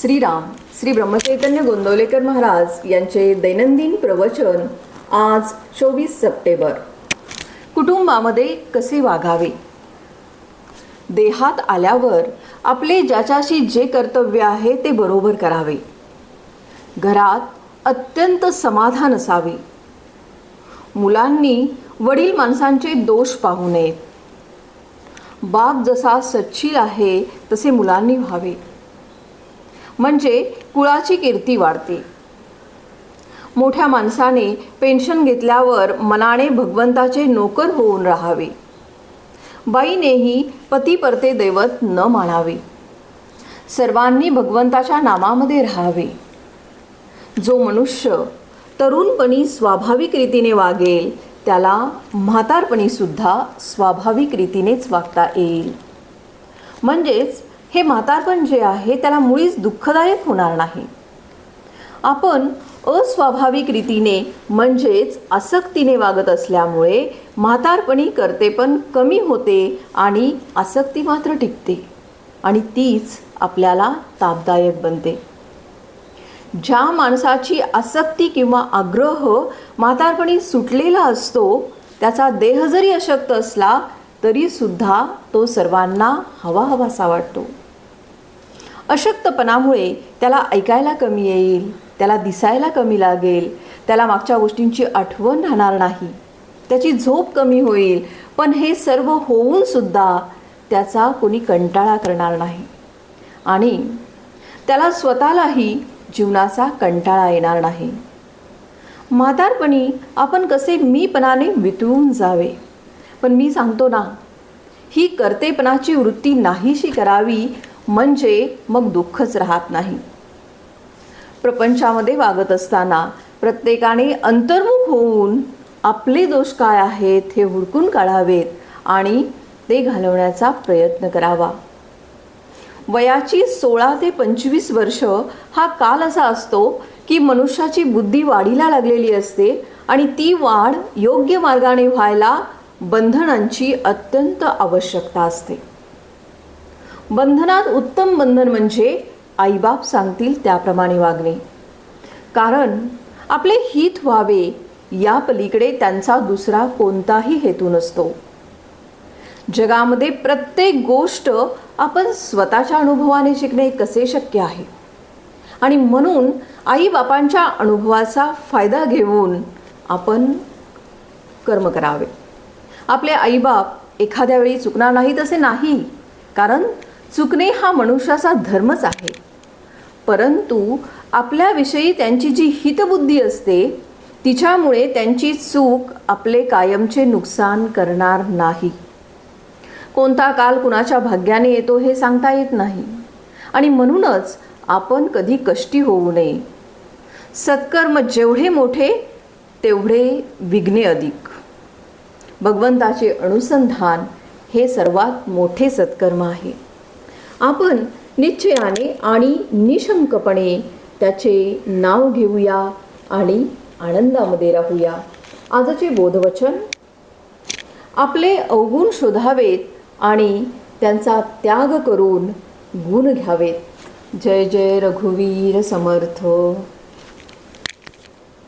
श्रीराम श्री ब्रह्मचैतन्य गोंदवलेकर महाराज यांचे दैनंदिन प्रवचन आज चोवीस सप्टेंबर. कुटुंबामध्ये कसे वागावे? देहात आल्यावर आपले ज्याच्याशी जे कर्तव्य आहे ते बरोबर करावे. घरात अत्यंत समाधान असावे. मुलांनी वडील माणसांचे दोष पाहू नयेत. बाप जसा सच्छील आहे तसे मुलांनी व्हावे. म्हणजे कुळाची कीर्ती वाढते. मोठ्या माणसाने पेन्शन घेतल्यावर मनाने भगवंताचे नोकर होऊन राहावे. बाईनेही पती परते दैवत न मानावे. सर्वांनी भगवंताच्या नामामध्ये राहावे. जो मनुष्य तरुणपणी स्वाभाविक रीतीने वागेल त्याला म्हातारपणीसुद्धा स्वाभाविक रीतीनेच वागता येईल. म्हणजेच हे म्हातारपण जे आहे त्याला मुळीच दुःखदायक होणार नाही. आपण अस्वाभाविक रीतीने म्हणजेच आसक्तीने वागत असल्यामुळे म्हातारपणी करतेपण कमी होते आणि आसक्ती मात्र टिकते आणि तीच आपल्याला तापदायक बनते. ज्या माणसाची आसक्ती किंवा आग्रह म्हातारपणी सुटलेला असतो त्याचा देह जरी अशक्त असला तरीसुद्धा तो सर्वांना हवा हवासा वाटतो. अशक्तपणामुळे त्याला ऐकायला कमी येईल त्याला दिसायला कमी लागेल त्याला मागच्या गोष्टींची आठवण राहणार नाही. त्याची झोप कमी होईल पण हे सर्व होऊन सुद्धा त्याचा कोणी कंटाळा करणार नाही. आणि त्याला स्वतःलाही जीवनाचा कंटाळा येणार नाही. म्हातारपणी आपण कसे मीपणाने वितळून जावे? पण मी सांगतो ना ही कर्तेपणाची वृत्ती नाहीशी करावी म्हणजे मग दुःखच राहत नाही. प्रपंचामध्ये वागत असताना प्रत्येकाने अंतर्मुख होऊन आपले दोष काय आहेत हे हुडकून काढावेत आणि ते घालवण्याचा प्रयत्न करावा. वयाची सोळा ते पंचवीस वर्ष हा काल असा असतो की मनुष्याची बुद्धी वाढीला लागलेली असते आणि ती वाढ योग्य मार्गाने व्हायला बंधनांची अत्यंत आवश्यकता असते. बंधनात उत्तम बंधन म्हणजे आईबाप सांगतील त्याप्रमाणे वागणे. कारण आपले हित व्हावे या पलीकडे त्यांचा दुसरा कोणताही हेतू नसतो. जगामध्ये प्रत्येक गोष्ट आपण स्वतःच्या अनुभवाने शिकणे कसे शक्य आहे? आणि म्हणून आईबापांच्या अनुभवाचा फायदा घेऊन आपण कर्म करावे. आपले आईबाप एखाद्या वेळी चुकणार नाहीत असे नाही कारण चुकणे हा मनुष्याचा धर्मच आहे. परंतु आपल्याविषयी त्यांची जी हितबुद्धी असते तिच्यामुळे त्यांची चूक आपले कायमचे नुकसान करणार नाही. कोणता काल कुणाच्या भाग्याने येतो हे सांगता येत नाही. आणि म्हणूनच आपण कधी कष्टी होऊ नये. सत्कर्म जेवढे मोठे तेवढे विघ्ने अधिक. भगवंताचे अनुसंधान हे सर्वात मोठे सत्कर्म आहे. आपण निश्चयाने आणि निशंकपणे त्याचे नाव घेऊया आणि आनंदामध्ये राहूया. आजचे बोधवचन आपले अवगुण शोधावेत आणि त्यांचा त्याग करून गुण घ्यावेत. जय जय रघुवीर समर्थ.